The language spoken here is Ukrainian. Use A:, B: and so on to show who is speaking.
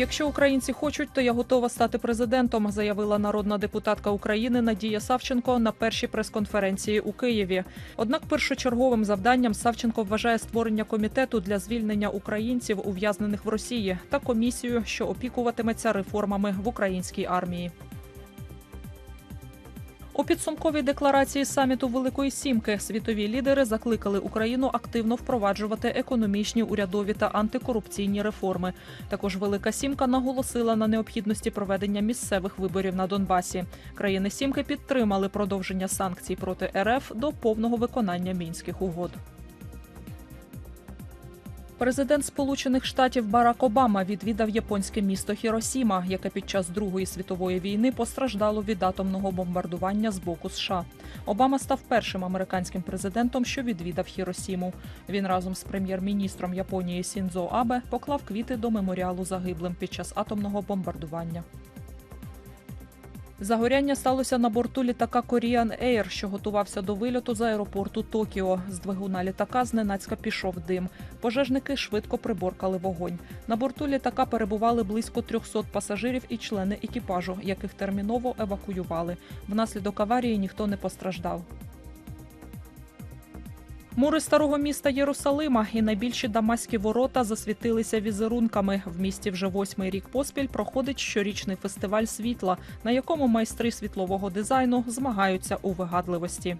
A: Якщо українці хочуть, то я готова стати президентом, заявила народна депутатка України Надія Савченко на першій прес-конференції у Києві. Однак першочерговим завданням Савченко вважає створення комітету для звільнення українців, ув'язнених в Росії, та комісію, що опікуватиметься реформами в українській армії. У підсумковій декларації саміту Великої Сімки світові лідери закликали Україну активно впроваджувати економічні, урядові та антикорупційні реформи. Також Велика Сімка наголосила на необхідності проведення місцевих виборів на Донбасі. Країни Сімки підтримали продовження санкцій проти РФ до повного виконання мінських угод. Президент Сполучених Штатів Барак Обама відвідав японське місто Хіросіма, яке під час Другої світової війни постраждало від атомного бомбардування з боку США. Обама став першим американським президентом, що відвідав Хіросіму. Він разом з прем'єр-міністром Японії Сінзо Абе поклав квіти до меморіалу загиблим під час атомного бомбардування. Загоряння сталося на борту літака Korean Air, що готувався до вильоту з аеропорту Токіо. З двигуна літака зненацька пішов дим. Пожежники швидко приборкали вогонь. На борту літака перебували близько 300 пасажирів і члени екіпажу, яких терміново евакуювали. Внаслідок аварії ніхто не постраждав. Мури старого міста Єрусалима і найбільші дамаські ворота засвітилися візерунками. В місті вже восьмий рік поспіль проходить щорічний фестиваль світла, на якому майстри світлового дизайну змагаються у вигадливості.